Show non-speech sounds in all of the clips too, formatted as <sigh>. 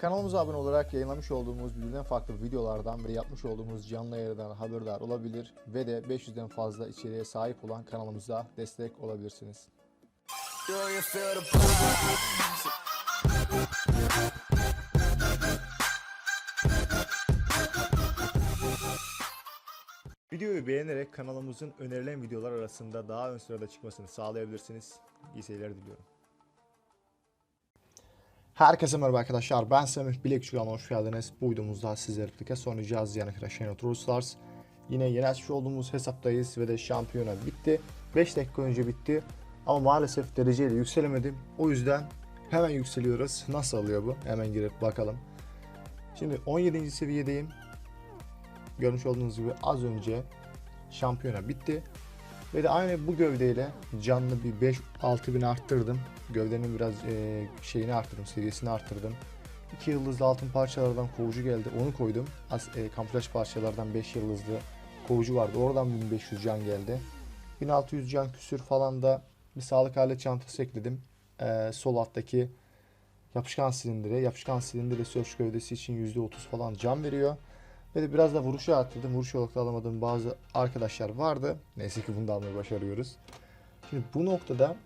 Kanalımıza abone olarak yayınlamış olduğumuz birbirinden farklı videolardan ve yapmış olduğumuz canlı yayından haberdar olabilir ve de 500'den fazla içeriğe sahip olan kanalımıza destek olabilirsiniz. Videoyu beğenerek kanalımızın önerilen videolar arasında daha ön sırada çıkmasını sağlayabilirsiniz. İyi seyirler diliyorum. Herkese merhaba arkadaşlar. Ben Semih Bilekçi kanalına hoş geldiniz. Bu videomuzda sizlerle birlikte sonrayacağız. Yani Crash True Stars. Yine yeni açmış olduğumuz hesaptayız ve de şampiyona bitti. 5 dakika önce bitti. Ama maalesef dereceyle yükselemedim. O yüzden hemen yükseliyoruz. Nasıl oluyor bu? Hemen girip bakalım. Şimdi 17. seviyedeyim. Görmüş olduğunuz gibi az önce şampiyona bitti. Ve de aynı bu gövdeyle canlı bir 5-6 bin arttırdım. Gövdenin biraz e, şeyini arttırdım, seviyesini arttırdım. 2 yıldızlı altın parçalardan kovucu geldi. Onu koydum. As, e, kamuflaj parçalardan 5 yıldızlı kovucu vardı. Oradan 1500 can geldi. 1600 can küsür falan da bir sağlık alet çantası ekledim. E, sol alttaki yapışkan silindire. Yapışkan silindire search gövdesi için %30 falan can veriyor. Ve de biraz da vuruşu arttırdım. Vuruş olarak alamadığım bazı arkadaşlar vardı. Neyse ki bunu da almayı başarıyoruz. Şimdi bu noktada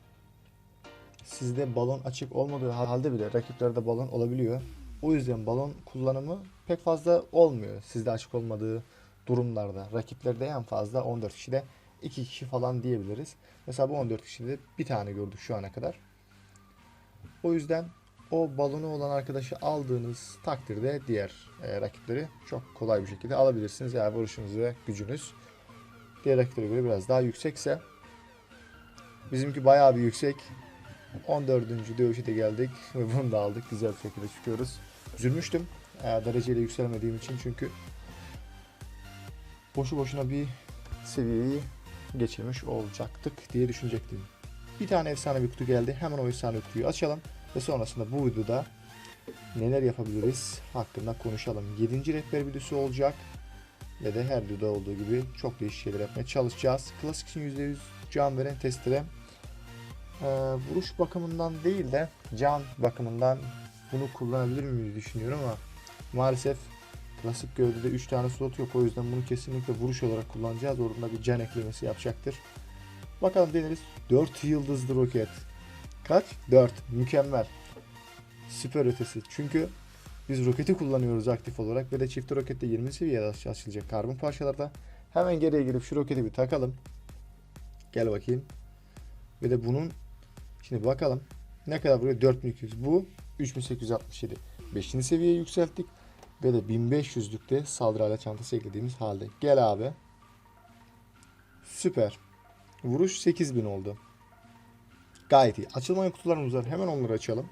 sizde balon açık olmadığı halde bile rakiplerde balon olabiliyor. O yüzden balon kullanımı pek fazla olmuyor. Sizde açık olmadığı durumlarda. Rakiplerde en fazla 14 kişide 2 kişi falan diyebiliriz. Mesela bu 14 kişide bir tane gördük şu ana kadar. O yüzden o balonu olan arkadaşı aldığınız takdirde diğer e, rakipleri çok kolay bir şekilde alabilirsiniz. Yani vuruşunuz ve gücünüz diğer rakiplere göre biraz daha yüksekse bizimki bayağı bir yüksek. 14. dövüşe de geldik ve bunu da aldık. Güzel bir şekilde çıkıyoruz. Üzülmüştüm e, dereceyle yükselemediğim için çünkü boşu boşuna bir seviyeyi geçirmiş olacaktık diye düşünecektim. Bir tane efsane bir kutu geldi. Hemen o efsane kutuyu açalım. Ve sonrasında bu videoda neler yapabiliriz hakkında konuşalım. 7. rehber videosu olacak. Ve de her videoda olduğu gibi çok değişik şeyler yapmaya çalışacağız. Klasik için %100 can veren testere ee, vuruş bakımından değil de can bakımından bunu kullanabilir miyiz düşünüyorum ama maalesef klasik gövdede 3 tane slot yok o yüzden bunu kesinlikle vuruş olarak kullanacağız. Orada bir can eklemesi yapacaktır. Bakalım deneriz. 4 yıldızlı roket. Kaç? 4. Mükemmel. Süper ötesi. Çünkü biz roketi kullanıyoruz aktif olarak ve de çift rokette 20 seviyede açılacak karbon parçalarda. Hemen geriye girip şu roketi bir takalım. Gel bakayım. Ve de bunun şimdi bakalım ne kadar buraya 4200 bu 3867. 5. seviyeye yükselttik ve de 1500'lükte saldırı alet çantası eklediğimiz halde. Gel abi. Süper. Vuruş 8000 oldu. Gayet iyi. Açılmayan kutularımız var. Hemen onları açalım.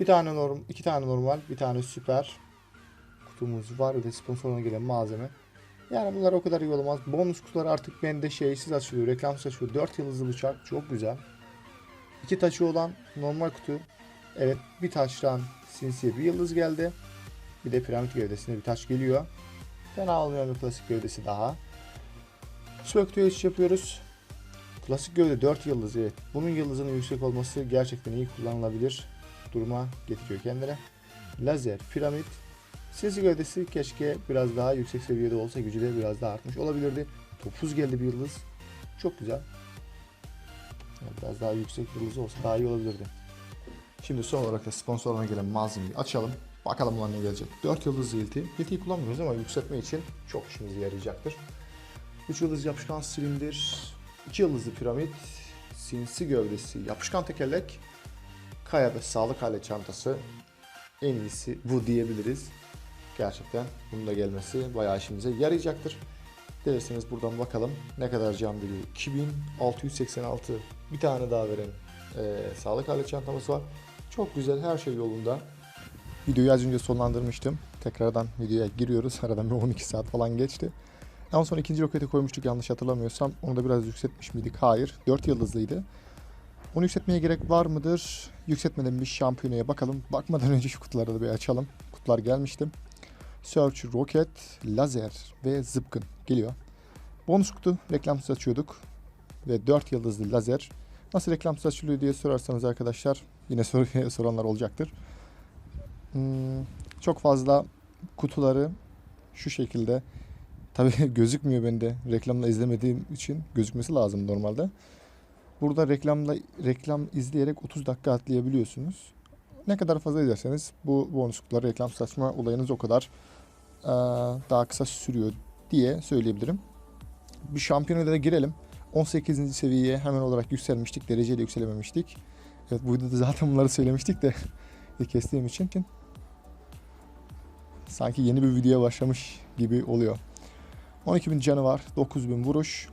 Bir tane norm, iki tane normal, bir tane süper kutumuz var. Bir de sponsoruna gelen malzeme. Yani bunlar o kadar iyi olmaz. Bonus kutular artık bende şeysiz açılıyor. Reklamsız açılıyor. 4 yıldızlı bıçak. Çok güzel. İki taşı olan normal kutu. Evet bir taştan sinsiye bir yıldız geldi. Bir de piramit gövdesine bir taş geliyor. Fena olmayan bir klasik gövdesi daha. Süper kutuya geçiş yapıyoruz. Klasik gövde 4 yıldız evet. Bunun yıldızının yüksek olması gerçekten iyi kullanılabilir. Duruma getiriyor kendine. Lazer, piramit. Sinsi gövdesi keşke biraz daha yüksek seviyede olsa gücü de biraz daha artmış olabilirdi. Topuz geldi bir yıldız. Çok güzel. Biraz daha yüksek yıldız olsa daha iyi olabilirdi. Şimdi son olarak da sponsoruna gelen malzemeyi açalım. Bakalım ona ne gelecek. 4 yıldızlı ilti. İltiyi kullanmıyoruz ama yükseltme için çok işimize yarayacaktır. 3 yıldız yapışkan silindir, 2 yıldızlı piramit, sinsi gövdesi, yapışkan tekerlek, kaya ve sağlık alet çantası en iyisi bu diyebiliriz. Gerçekten bunun da gelmesi bayağı işimize yarayacaktır. Dilerseniz buradan bakalım ne kadar can veriyor. 2686 bir tane daha veren eee, sağlık alet çantamız var. Çok güzel her şey yolunda. Videoyu az önce sonlandırmıştım. Tekrardan videoya giriyoruz. <laughs> Aradan bir 12 saat falan geçti. Ondan sonra ikinci roketi koymuştuk yanlış hatırlamıyorsam. Onu da biraz yükseltmiş miydik? Hayır. 4 yıldızlıydı. Onu yükseltmeye gerek var mıdır? Yükseltmeden bir şampiyonaya bakalım. Bakmadan önce şu kutuları da bir açalım. Kutular gelmişti. Search, roket, lazer ve zıpkın geliyor. Bonus kutu reklamsız açıyorduk. Ve 4 yıldızlı lazer. Nasıl reklamsız açılıyor diye sorarsanız arkadaşlar yine <laughs> sor soranlar olacaktır. Hmm, çok fazla kutuları şu şekilde. Tabii <laughs> gözükmüyor bende. Reklamla izlemediğim için gözükmesi lazım normalde. Burada reklamla reklam izleyerek 30 dakika atlayabiliyorsunuz. Ne kadar fazla izlerseniz bu bonuslukları reklam saçma olayınız o kadar eee, daha kısa sürüyor diye söyleyebilirim. Bir şampiyonada da girelim. 18. seviyeye hemen olarak yükselmiştik. Dereceyle yükselememiştik. Evet bu videoda zaten bunları söylemiştik de <laughs> kestiğim için. Sanki yeni bir videoya başlamış gibi oluyor. 12.000 canı var. 9.000 vuruş.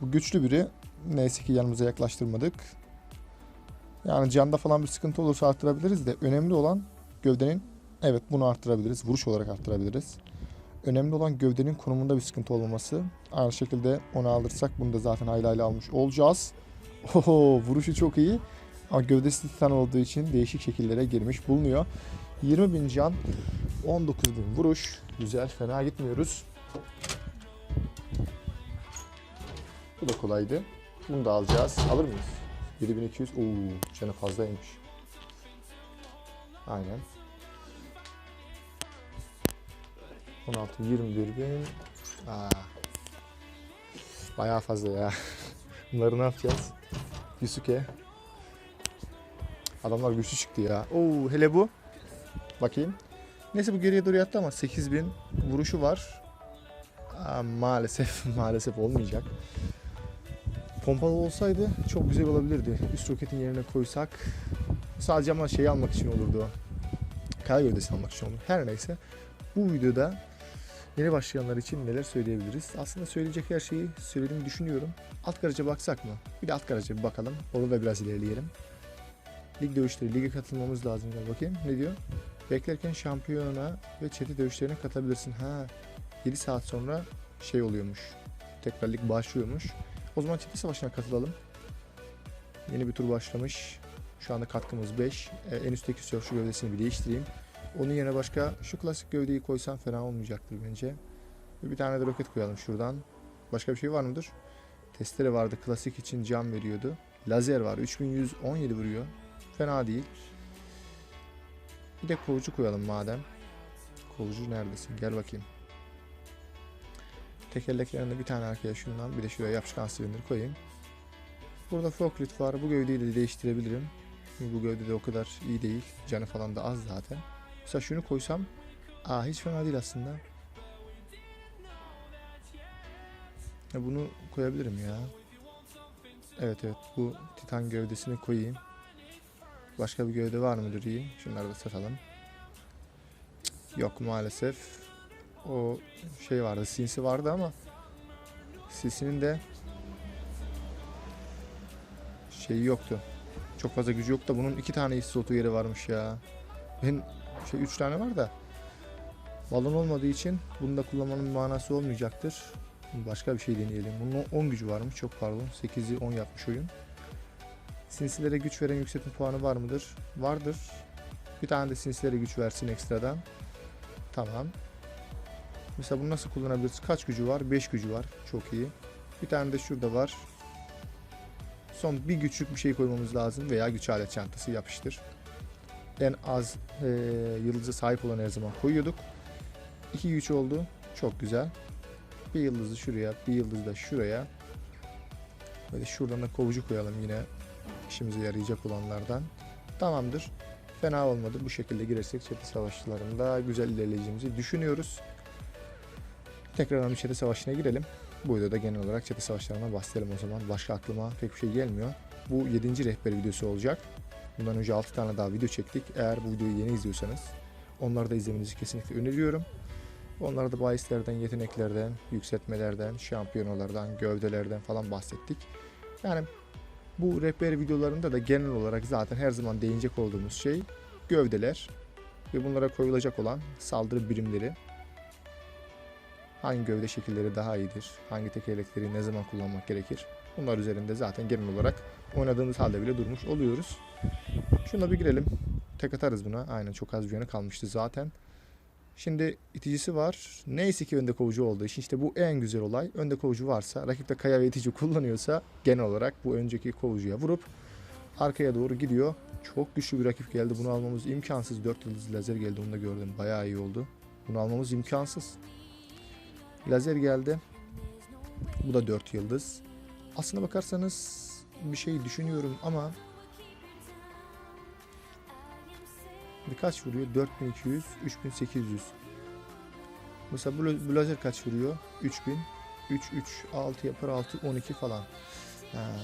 Bu güçlü biri. Neyse ki yanımıza yaklaştırmadık. Yani canda falan bir sıkıntı olursa arttırabiliriz de önemli olan gövdenin evet bunu arttırabiliriz. Vuruş olarak arttırabiliriz. Önemli olan gövdenin konumunda bir sıkıntı olmaması. Aynı şekilde onu alırsak bunu da zaten hayli almış olacağız. Oho vuruşu çok iyi. Ama gövdesi titan olduğu için değişik şekillere girmiş bulunuyor. 20.000 can, 19.000 vuruş. Güzel, fena gitmiyoruz. Bu da kolaydı. Bunu da alacağız. Alır mıyız? 7200. Oo, canı fazlaymış. Aynen. 16, 21 bin. Aa. Bayağı fazla ya. <laughs> Bunları ne yapacağız? Yusuke. Adamlar güçlü çıktı ya. Oo, hele bu. Bakayım. Neyse bu geriye doğru yattı ama 8000 vuruşu var. Aa, maalesef <laughs> maalesef olmayacak. Pompalı olsaydı çok güzel olabilirdi. Üst roketin yerine koysak. Sadece ama şeyi almak için olurdu o. Kaya gövdesini almak için olur. Her neyse. Bu videoda yeni başlayanlar için neler söyleyebiliriz? Aslında söyleyecek her şeyi söylediğimi düşünüyorum. Alt garaja baksak mı? Bir de alt garaja bir bakalım. Orada da biraz ilerleyelim. Lig dövüşleri, lige katılmamız lazım. Bakayım ne diyor? Beklerken şampiyona ve çete dövüşlerine katılabilirsin. Ha 7 saat sonra şey oluyormuş. Tekrar başlıyormuş. O zaman çete savaşına katılalım. Yeni bir tur başlamış. Şu anda katkımız 5. Ee, en üstteki sörfçü gövdesini bir değiştireyim. Onun yerine başka şu klasik gövdeyi koysam fena olmayacaktır bence. Bir tane de roket koyalım şuradan. Başka bir şey var mıdır? Testere vardı. Klasik için cam veriyordu. Lazer var. 3117 vuruyor. Fena değil. Bir de kovucu koyalım madem. Kovucu neredesin? Gel bakayım. Tekerleklerinde bir tane arkaya şundan bir de şuraya yapışkan silindir koyayım. Burada forklift var. Bu gövdeyi de değiştirebilirim. Bu gövde de o kadar iyi değil. Canı falan da az zaten. Mesela şunu koysam Aa hiç fena değil aslında. Bunu koyabilirim ya. Evet evet bu titan gövdesini koyayım. Başka bir gövde var mıdır iyi? Şunları da satalım. Yok maalesef. O şey vardı, sinsi vardı ama sinsinin de şeyi yoktu. Çok fazla gücü yok da bunun iki tane his slotu yeri varmış ya. Ben şey üç tane var da balon olmadığı için bunu da kullanmanın manası olmayacaktır. Başka bir şey deneyelim. Bunun 10 gücü varmış. Çok pardon. 8'i 10 yapmış oyun. Sinsilere güç veren yükseltme puanı var mıdır? Vardır. Bir tane de sinsilere güç versin ekstradan. Tamam. Mesela bunu nasıl kullanabiliriz? Kaç gücü var? 5 gücü var. Çok iyi. Bir tane de şurada var. Son bir güçlük bir şey koymamız lazım veya güç alet çantası yapıştır. En az eee yıldıza sahip olan her zaman koyuyorduk. 2 güç oldu. Çok güzel. Bir yıldızı şuraya, bir yıldızı da şuraya. Böyle şuradan da kovucu koyalım yine işimize yarayacak olanlardan. Tamamdır. Fena olmadı. Bu şekilde girersek çete savaşlarında güzel ilerleyeceğimizi düşünüyoruz. Tekrardan bir çete savaşına girelim. Bu videoda genel olarak çete savaşlarına bahsedelim o zaman. Başka aklıma pek bir şey gelmiyor. Bu 7. rehber videosu olacak. Bundan önce 6 tane daha video çektik. Eğer bu videoyu yeni izliyorsanız onları da izlemenizi kesinlikle öneriyorum. Onlarda da bahislerden, yeteneklerden, yükseltmelerden, şampiyonalardan, gövdelerden falan bahsettik. Yani bu rehber videolarında da genel olarak zaten her zaman değinecek olduğumuz şey gövdeler ve bunlara koyulacak olan saldırı birimleri. Hangi gövde şekilleri daha iyidir? Hangi tekerlekleri ne zaman kullanmak gerekir? Bunlar üzerinde zaten genel olarak oynadığımız halde bile durmuş oluyoruz. Şuna bir girelim. Tek atarız buna. Aynen çok az bir yanı kalmıştı zaten. Şimdi iticisi var. Neyse ki önde kovucu olduğu için işte bu en güzel olay. Önde kovucu varsa, rakipte kaya ve itici kullanıyorsa genel olarak bu önceki kovucuya vurup arkaya doğru gidiyor. Çok güçlü bir rakip geldi. Bunu almamız imkansız. 4 yıldız lazer geldi. Onu da gördüm. Bayağı iyi oldu. Bunu almamız imkansız. Lazer geldi. Bu da 4 yıldız. Aslına bakarsanız bir şey düşünüyorum ama birkaç vuruyor? 4200, 3800. Mesela bu, lazer kaç vuruyor? 3000. 3, 3, 6 yapar 6, 12 falan. Yani,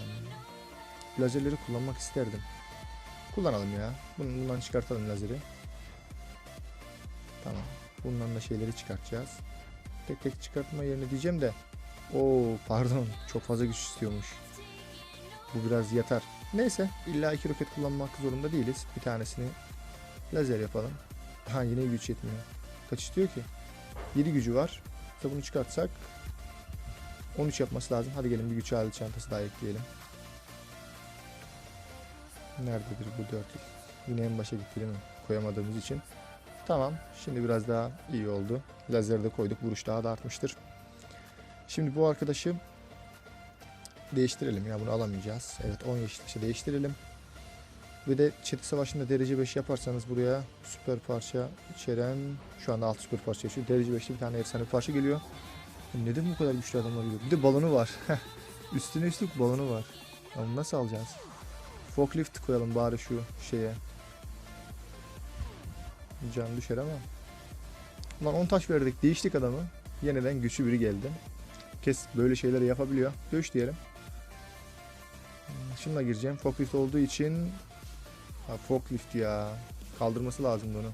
lazerleri kullanmak isterdim. Kullanalım ya. Bundan çıkartalım lazeri. Tamam. Bundan da şeyleri çıkartacağız. Tek tek çıkartma yerine diyeceğim de. Oo pardon. Çok fazla güç istiyormuş. Bu biraz yatar. Neyse. illa iki roket kullanmak zorunda değiliz. Bir tanesini lazer yapalım. Ha yine güç yetmiyor. Kaç istiyor ki? 7 gücü var. İşte bunu çıkartsak 13 yapması lazım. Hadi gelin bir güç alet çantası daha ekleyelim. Nerededir bu 4 yıl? Yine en başa gitti değil mi? Koyamadığımız için. Tamam. Şimdi biraz daha iyi oldu. Lazeri de koyduk. Vuruş daha da artmıştır. Şimdi bu arkadaşı değiştirelim ya bunu alamayacağız. Evet 10 yeşil taşı değiştirelim. Ve de çete savaşında derece 5 yaparsanız buraya süper parça içeren şu anda 6 süper parça yaşıyor. Derece 5'te bir tane efsane bir parça geliyor. Neden bu kadar güçlü adamlar geliyor? Bir de balonu var. <laughs> Üstüne üstlük balonu var. Bunu nasıl alacağız? Forklift koyalım bari şu şeye. Can düşer ama. Ulan 10 taş verdik değiştik adamı. Yeniden güçlü biri geldi. Kes böyle şeyleri yapabiliyor. Dövüş diyelim. Şununla gireceğim. Forklift olduğu için ha, forklift ya. Kaldırması lazım bunu.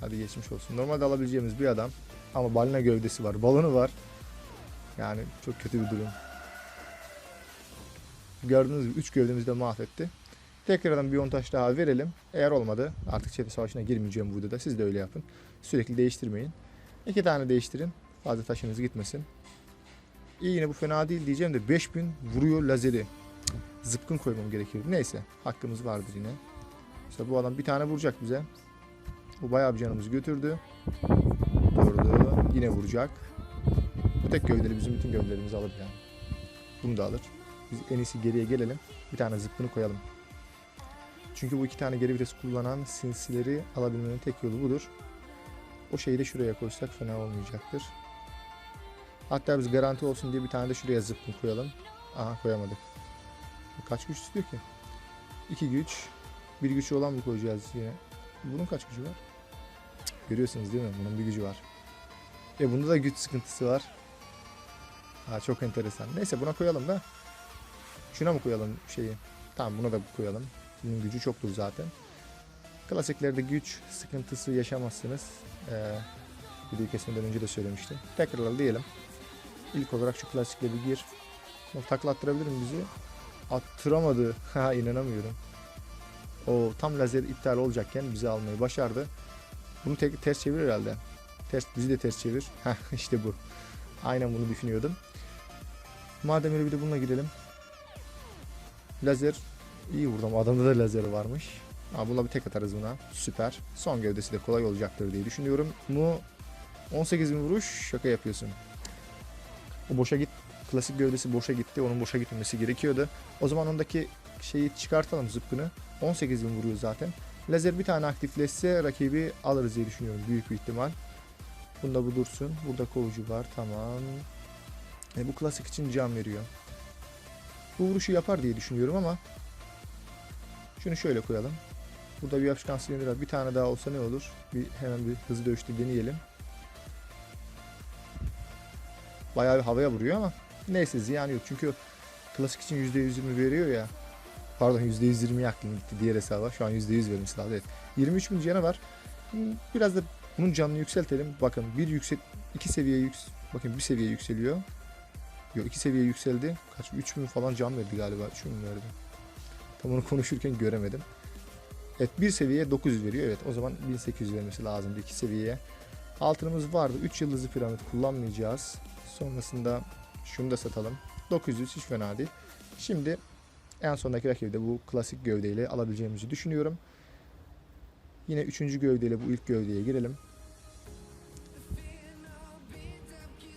Hadi geçmiş olsun. Normalde alabileceğimiz bir adam. Ama balina gövdesi var. Balonu var. Yani çok kötü bir durum. Gördüğünüz gibi 3 gövdemizi de mahvetti. Tekrardan bir 10 taş daha verelim. Eğer olmadı artık çete savaşına girmeyeceğim bu videoda. Siz de öyle yapın. Sürekli değiştirmeyin. İki tane değiştirin. Fazla taşınız gitmesin. İyi yine bu fena değil diyeceğim de 5000 vuruyor lazeri. Zıpkın koymam gerekiyor. Neyse hakkımız vardır yine. Mesela bu adam bir tane vuracak bize. Bu bayağı bir canımızı götürdü. Durdu. Yine vuracak. Bu tek gövdeli bizim bütün gövdelerimizi alır yani. Bunu da alır. Biz en iyisi geriye gelelim. Bir tane zıpkını koyalım. Çünkü bu iki tane geri vites kullanan sinsileri alabilmenin tek yolu budur. O şeyi de şuraya koysak fena olmayacaktır. Hatta biz garanti olsun diye bir tane de şuraya zıpkın koyalım. Aha koyamadık. Kaç güç istiyor ki? İki güç. Bir güçlü olan mı koyacağız yine? Bunun kaç gücü var? Görüyorsunuz değil mi? Bunun bir gücü var. E bunda da güç sıkıntısı var. Ha çok enteresan. Neyse buna koyalım da. Şuna mı koyalım şeyi? Tamam buna da koyalım. Bunun gücü çoktur zaten. Klasiklerde güç sıkıntısı yaşamazsınız. Ee, videoyu kesmeden önce de söylemiştim. Tekrar diyelim. İlk olarak şu klasikle bir gir. Bak takla attırabilir mi bizi? Attıramadı. <laughs> Ha inanamıyorum. O tam lazer iptal olacakken bizi almayı başardı. Bunu tek, ters çevir herhalde. Ters bizi de ters çevir. <laughs> Heh işte bu. Aynen bunu düşünüyordum. Madem öyle bir de bununla girelim. Lazer iyi vurdum. Adamda da lazer varmış. Ama bununla bir tek atarız buna. Süper. Son gövdesi de kolay olacaktır diye düşünüyorum. Mu 18 bin vuruş şaka yapıyorsun. O boşa git. Klasik gövdesi boşa gitti. Onun boşa gitmemesi gerekiyordu. O zaman ondaki şeyi çıkartalım zıpkını. 18 bin vuruyor zaten. Lazer bir tane aktifleşse rakibi alırız diye düşünüyorum. Büyük bir ihtimal. Bunda bu dursun. Burada kovucu var. Tamam. E, bu klasik için can veriyor. Bu vuruşu yapar diye düşünüyorum ama şunu şöyle koyalım. Burada bir yapışkan silindir var. Bir tane daha olsa ne olur? Bir hemen bir hızlı dövüşte deneyelim. Bayağı bir havaya vuruyor ama neyse ziyan yok. Çünkü klasik için %120 veriyor ya. Pardon %120 aklım gitti diğer hesaba. Şu an %100 vermiş lazım. Evet. 23 bin canı var. Hmm, Biraz da bunun canını yükseltelim. Bakın bir yüksek iki seviye yüks bakın bir seviye yükseliyor. Yok iki seviye yükseldi. Kaç 3 bin falan can verdi galiba. 3 bin verdi. Tam onu <laughs> konuşurken göremedim. Evet bir seviyeye 900 veriyor. Evet o zaman 1800 vermesi lazımdı iki seviyeye. Altınımız vardı. 3 yıldızlı piramit kullanmayacağız. Sonrasında şunu da satalım. 900 hiç fena değil. Şimdi en sondaki rakibi de bu klasik gövdeyle alabileceğimizi düşünüyorum. Yine üçüncü gövdeyle bu ilk gövdeye girelim.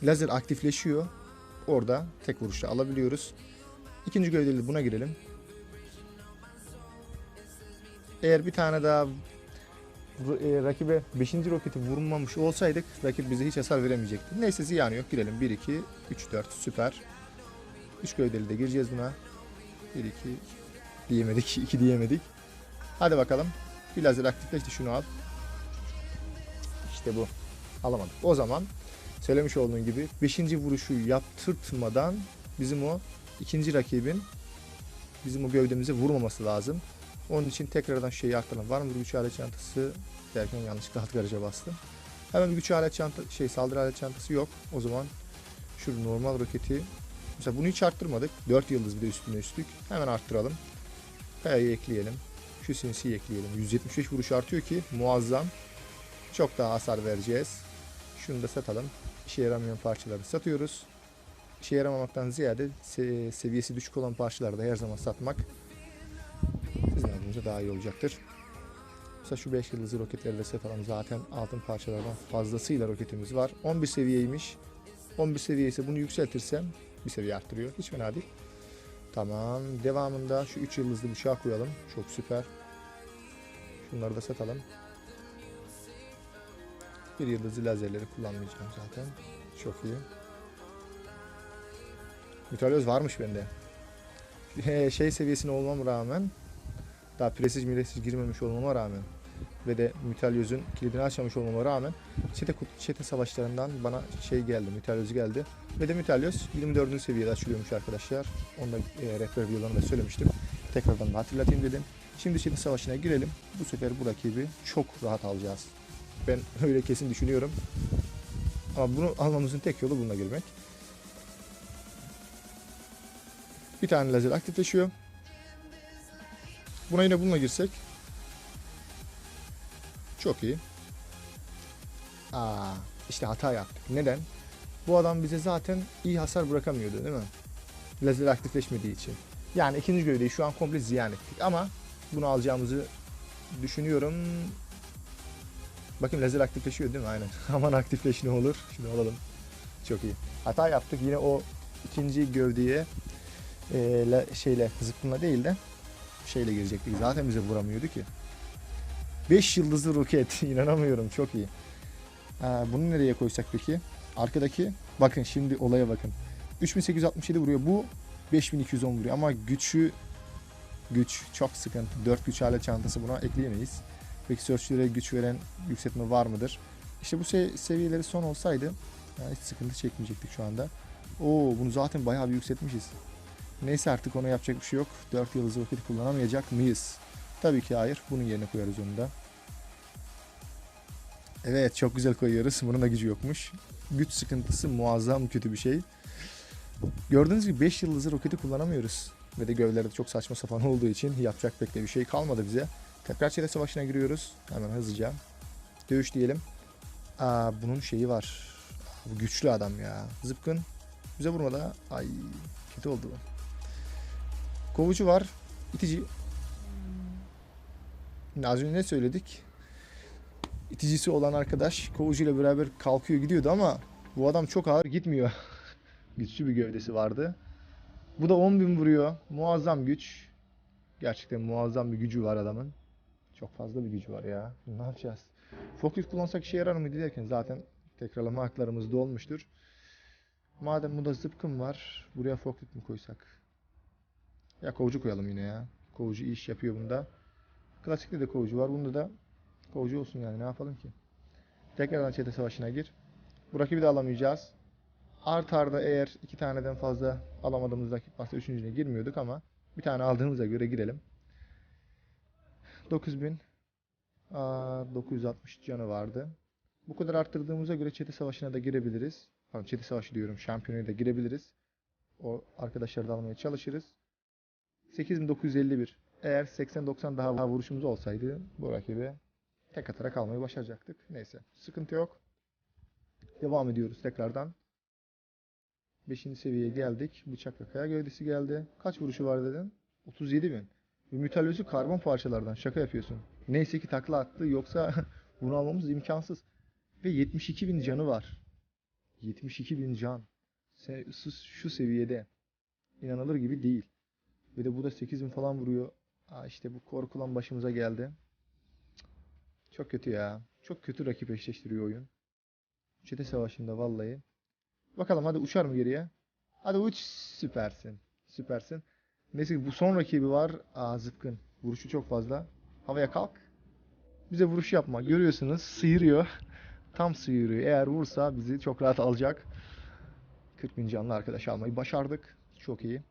Lazer aktifleşiyor. Orada tek vuruşla alabiliyoruz. İkinci gövdeyle buna girelim. Eğer bir tane daha rakibe 5. roketi vurmamış olsaydık rakip bize hiç hasar veremeyecekti. Neyse ziyanı yok. Girelim. 1 2 3 4 süper. 3 gövdeli de gireceğiz buna. 1 2 diyemedik. <laughs> 2 diyemedik. Hadi bakalım. Bir lazer aktifleşti şunu al. İşte bu. Alamadık. O zaman söylemiş olduğum gibi 5. vuruşu yaptırtmadan bizim o ikinci rakibin bizim o gövdemize vurmaması lazım. Onun için tekrardan şeyi arttıralım. Var mı bir güç alet çantası derken yanlışlıkla alt garaja bastım. Hemen güç alet çanta şey saldırı alet çantası yok. O zaman şu normal roketi mesela bunu hiç arttırmadık. 4 yıldız bir de üstüne üstlük. Hemen arttıralım. Kayayı ekleyelim. Şu sinsiyi ekleyelim. 175 vuruş artıyor ki muazzam. Çok daha hasar vereceğiz. Şunu da satalım. İşe yaramayan parçaları satıyoruz. İşe yaramamaktan ziyade se- seviyesi düşük olan parçaları da her zaman satmak adınıza daha iyi olacaktır. Mesela şu 5 yıldızlı roketleri de satalım. Zaten altın parçalardan fazlasıyla roketimiz var. 11 seviyeymiş. 11 seviye ise bunu yükseltirsem bir seviye arttırıyor. Hiç fena değil. Tamam. Devamında şu 3 yıldızlı bıçağı koyalım. Çok süper. Şunları da satalım. Bir yıldızlı lazerleri kullanmayacağım zaten. Çok iyi. Mitralyoz varmış bende. <laughs> Şey seviyesine olmam rağmen daha prestij milestij girmemiş olmama rağmen ve de Mütalyoz'un kilidini açmamış olmama rağmen çete, çete savaşlarından bana şey geldi, Mütalyoz geldi. Ve de Mütalyoz 24. seviyede açılıyormuş arkadaşlar. Onu da e, rehber videolarında söylemiştim. Tekrardan da hatırlatayım dedim. Şimdi çete savaşına girelim. Bu sefer bu rakibi çok rahat alacağız. Ben <laughs> öyle kesin düşünüyorum. Ama bunu almamızın tek yolu bununla girmek. Bir tane lazer aktifleşiyor. Buna yine bununla girsek. Çok iyi. Aa, işte hata yaptık. Neden? Bu adam bize zaten iyi hasar bırakamıyordu değil mi? Lazer aktifleşmediği için. Yani ikinci gövdeyi şu an komple ziyan ettik. Ama bunu alacağımızı düşünüyorum. Bakın lazer aktifleşiyor değil mi? Aynen. <laughs> Aman aktifleş ne olur. Şunu alalım. Çok iyi. Hata yaptık. Yine o ikinci gövdeye e, şeyle zıpkınla değil de şeyle girecektik. Zaten bize vuramıyordu ki. 5 yıldızlı roket. <laughs> İnanamıyorum. Çok iyi. Aa, bunu nereye koysak peki? Arkadaki bakın şimdi olaya bakın. 3867 vuruyor. Bu 5210 vuruyor ama güçü güç çok sıkıntı. 4 güç alet çantası buna ekleyemeyiz. Peki search'lere güç veren yükseltme var mıdır? İşte bu se- seviyeleri son olsaydı yani hiç sıkıntı çekmeyecektik şu anda. Oo bunu zaten bayağı bir yükseltmişiz. Neyse artık ona yapacak bir şey yok. 4 yıldızlı roketi kullanamayacak mıyız? Tabii ki hayır. Bunun yerine koyarız onu da. Evet çok güzel koyuyoruz. Bunun da gücü yokmuş. Güç sıkıntısı muazzam kötü bir şey. Gördüğünüz gibi 5 yıldızlı roketi kullanamıyoruz. Ve de gövdeleri de çok saçma sapan <laughs> olduğu için yapacak pek de bir şey kalmadı bize. Tekrar çete savaşına giriyoruz. Hemen hızlıca. Dövüş diyelim. Aa bunun şeyi var. Bu güçlü adam ya. Zıpkın. Bize vurmadı. Ay kötü oldu bu. Kovucu var. İtici. Az önce ne söyledik? İticisi olan arkadaş kovucuyla beraber kalkıyor gidiyordu ama bu adam çok ağır gitmiyor. <laughs> Güçlü bir gövdesi vardı. Bu da 10.000 vuruyor. Muazzam güç. Gerçekten muazzam bir gücü var adamın. Çok fazla bir gücü var ya. Ne yapacağız? Forklift kullansak işe yarar mıydı derken zaten tekrarlama haklarımız da olmuştur. Madem bunda zıpkın var, buraya forklift mi koysak? Ya kovucu koyalım yine ya. Kovucu iş yapıyor bunda. Klasikte de kovucu var. Bunda da kovucu olsun yani. Ne yapalım ki? Tekrardan çete savaşına gir. Bu rakibi de alamayacağız. Art arda eğer iki taneden fazla alamadığımız rakip varsa üçüncüne girmiyorduk ama bir tane aldığımıza göre girelim. 9000 aa, 960 canı vardı. Bu kadar arttırdığımıza göre çete savaşına da girebiliriz. Çete savaşı diyorum. Şampiyonaya da girebiliriz. O arkadaşları da almaya çalışırız. 8951. Eğer 80-90 daha vuruşumuz olsaydı bu rakibi tek atarak almayı başaracaktık. Neyse. Sıkıntı yok. Devam ediyoruz tekrardan. 5. seviyeye geldik. Bıçak ve kaya gövdesi geldi. Kaç vuruşu var dedin? 37 bin. Bu mütalyozu karbon parçalardan. Şaka yapıyorsun. Neyse ki takla attı. Yoksa <laughs> bunu almamız imkansız. Ve 72 bin canı var. 72 bin can. Şu seviyede. İnanılır gibi değil. Ve de bu da 8000 falan vuruyor. Aa işte bu korkulan başımıza geldi. Çok kötü ya. Çok kötü rakip eşleştiriyor oyun. Çete savaşında vallahi. Bakalım hadi uçar mı geriye? Hadi uç. Süpersin. Süpersin. Neyse bu son rakibi var. Aa zıpkın. Vuruşu çok fazla. Havaya kalk. Bize vuruş yapma. Görüyorsunuz sıyırıyor. <laughs> Tam sıyırıyor. Eğer vursa bizi çok rahat alacak. 40 bin canlı arkadaş almayı başardık. Çok iyi.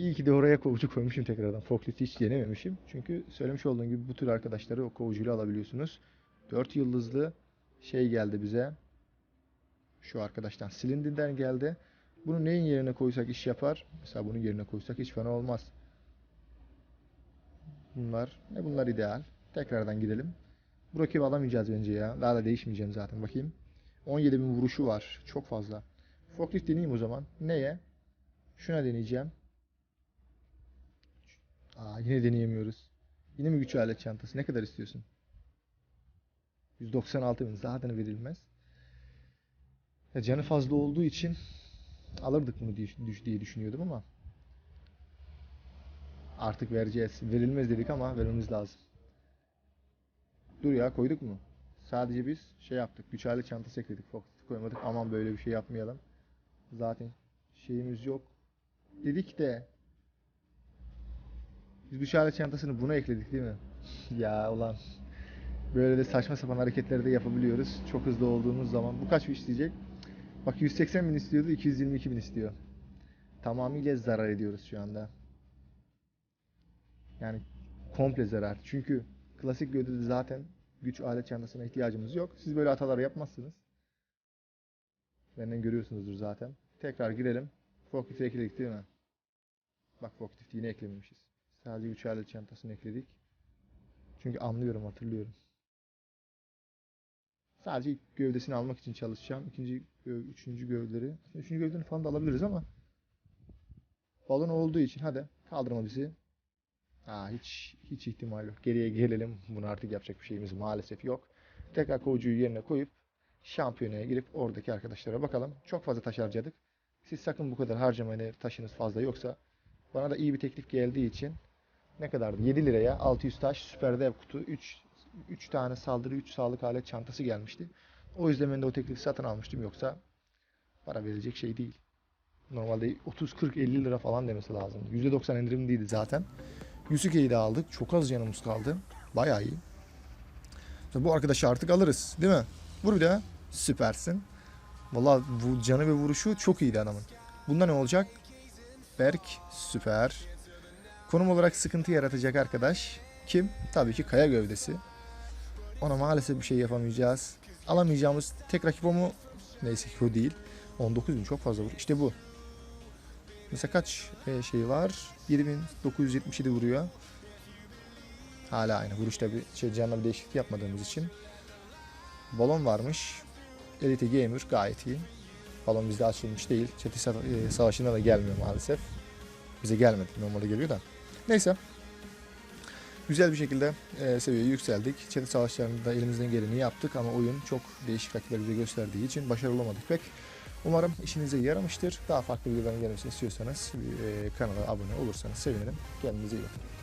İyi ki de oraya kovucu koymuşum tekrardan. Forklifti hiç denememişim. Çünkü söylemiş olduğum gibi bu tür arkadaşları o kovucuyla alabiliyorsunuz. 4 yıldızlı şey geldi bize. Şu arkadaştan Silindir'den geldi. Bunu neyin yerine koysak iş yapar. Mesela bunun yerine koysak hiç fena olmaz. Bunlar ne bunlar ideal. Tekrardan gidelim. Bu rakibi alamayacağız bence ya. Daha da değişmeyeceğim zaten. Bakayım. 17 bin vuruşu var. Çok fazla. Forklift deneyeyim o zaman. Neye? Şuna deneyeceğim. Aa yine deneyemiyoruz. Yine mi güç alet çantası? Ne kadar istiyorsun? 196 bin zaten verilmez. Ya canı fazla olduğu için alırdık bunu diye, düş- diye düşünüyordum ama artık vereceğiz. Verilmez dedik ama vermemiz lazım. Dur ya koyduk mu? Sadece biz şey yaptık. Güç alet çantası ekledik. Forklift koymadık. Aman böyle bir şey yapmayalım. Zaten şeyimiz yok. Dedik de biz güç alet çantasını buna ekledik değil mi? <laughs> ya ulan. Böyle de saçma sapan hareketleri de yapabiliyoruz. Çok hızlı olduğumuz zaman. Bu kaç isteyecek? Bak 180 bin istiyordu. 222 bin istiyor. Tamamıyla zarar ediyoruz şu anda. Yani komple zarar. Çünkü klasik gövdede zaten güç alet çantasına ihtiyacımız yok. Siz böyle hataları yapmazsınız. Benden görüyorsunuzdur zaten. Tekrar girelim. Forklift'i ekledik değil mi? Bak forklift'i yine eklememişiz. Sadece güç alet çantasını ekledik. Çünkü anlıyorum, hatırlıyorum. Sadece gövdesini almak için çalışacağım. İkinci, üçüncü gövdeleri. Üçüncü gövdeni falan da alabiliriz ama balon olduğu için hadi kaldırma bizi. Ha, hiç hiç ihtimal yok. Geriye gelelim. Bunu artık yapacak bir şeyimiz maalesef yok. Tekrar kovucuyu yerine koyup şampiyonaya girip oradaki arkadaşlara bakalım. Çok fazla taş harcadık. Siz sakın bu kadar harcamayın taşınız fazla yoksa. Bana da iyi bir teklif geldiği için ne kadardı? 7 liraya 600 taş süper dev kutu 3 3 tane saldırı 3 sağlık alet çantası gelmişti. O yüzden ben de o teklifi satın almıştım yoksa para verecek şey değil. Normalde 30 40 50 lira falan demesi lazım. %90 indirimliydi zaten. Yusuke'yi de aldık. Çok az canımız kaldı. Bayağı iyi. Tabii bu arkadaşı artık alırız. Değil mi? Vur bir daha. Süpersin. Vallahi bu canı ve vuruşu çok iyiydi adamın. Bunda ne olacak? Berk süper. Konum olarak sıkıntı yaratacak arkadaş. Kim? Tabii ki kaya gövdesi. Ona maalesef bir şey yapamayacağız. Alamayacağımız tek rakip o mu? Neyse ki o değil. 19 bin çok fazla vur. İşte bu. Mesela kaç e, şey var? 7977 vuruyor. Hala aynı. Vuruşta bir şey canlı bir değişiklik yapmadığımız için. Balon varmış. Elite Gamer gayet iyi. Balon bizde açılmış değil. Çatı e, savaşında da gelmiyor maalesef. Bize gelmedi. Normalde geliyor da. Neyse. Güzel bir şekilde e, seviyeyi yükseldik. Çatı savaşlarında elimizden geleni yaptık ama oyun çok değişik rakipler bize gösterdiği için başarılı olamadık pek. Umarım işinize yaramıştır. Daha farklı videoların gelmesini istiyorsanız e, kanala abone olursanız sevinirim. Kendinize iyi bakın.